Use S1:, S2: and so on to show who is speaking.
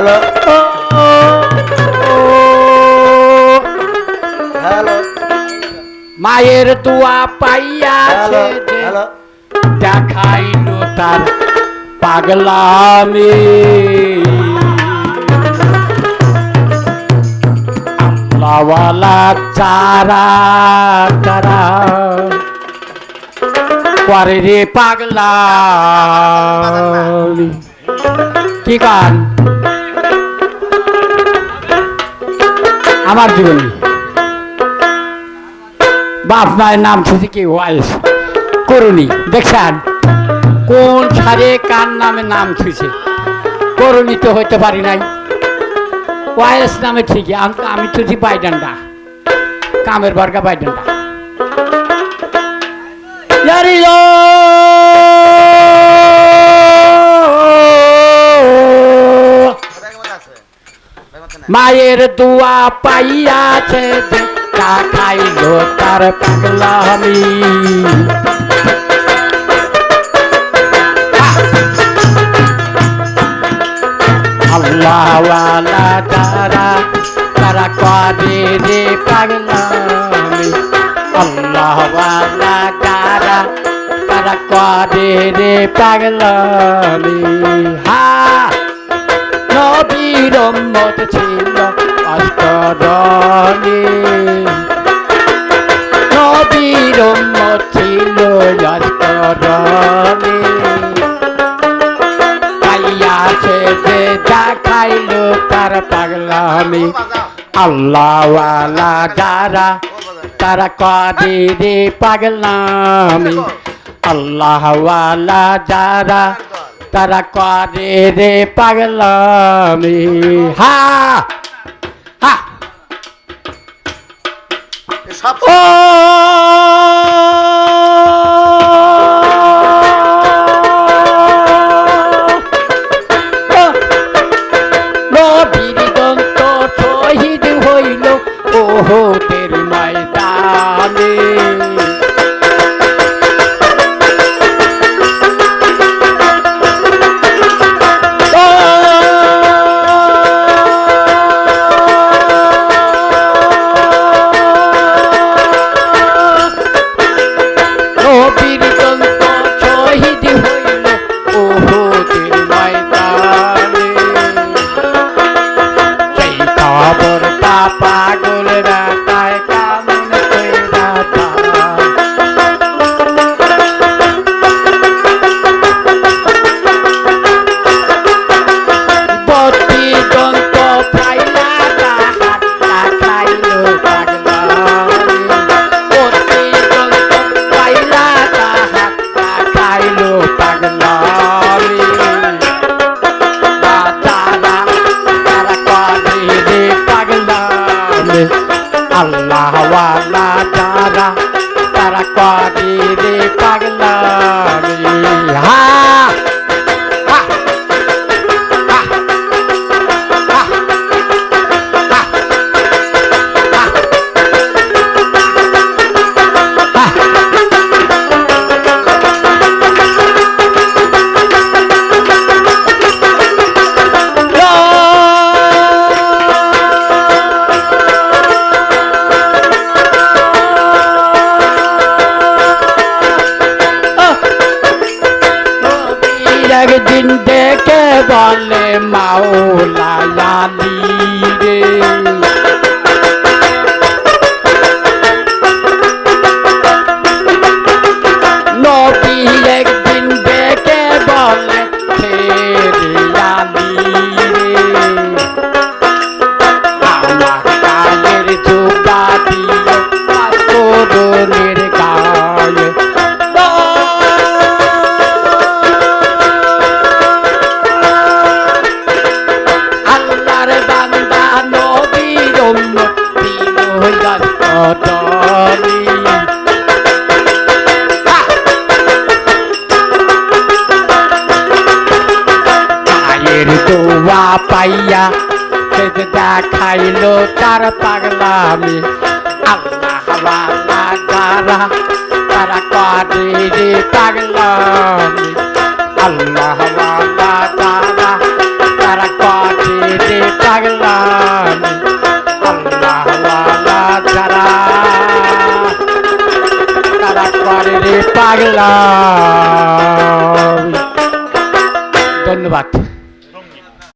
S1: Hello hello
S2: মায়ের
S1: hello
S2: পাইয়াছে দেখাইল তার পাগলামি। আমলাওয়ালা চারা চারা। করে রে পাগলামি। কি গান? আমার জীবনী। বাপ মায়ের নাম শুধু কি? ওয়াইস করুনি দেখছেন? কোন সারে কার নামে নাম ছুঁছে করুনি তো হইতে পারি নাই। ওয়াইস নামে ঠিকই। আমি আমি যে বাইডান্ডা। কামের বর্গা বাইডান্ডা। মায়ের দোয়া পাইয়াছে তা খাইল তার পাগলামি। আল্লাহওয়ালা তারা তারা করে রে পাগলামি। আল্লাহওয়ালা তারা তারা করে রে পাগলামি। হা! নবীর ছিল অষ্টরণী। নবীর মত ছিল অষ্টরণী। পাইয়াছে যে দেখাইল তার পাগলামি। আল্লাহওয়ালা যারা তারা করে রে পাগলামি আল্লাহওয়ালা যারা তারা করে রে পাগলামি। হা হা।
S1: সব
S2: ও একদিন ডেকে বলে মাওলা লালি কতনি মায়ের দোয়া পাইয়া দেখাইল তার পাগলামি। আল্লাহ তারা তারা করে রে পাগলা ধন্যবাদ।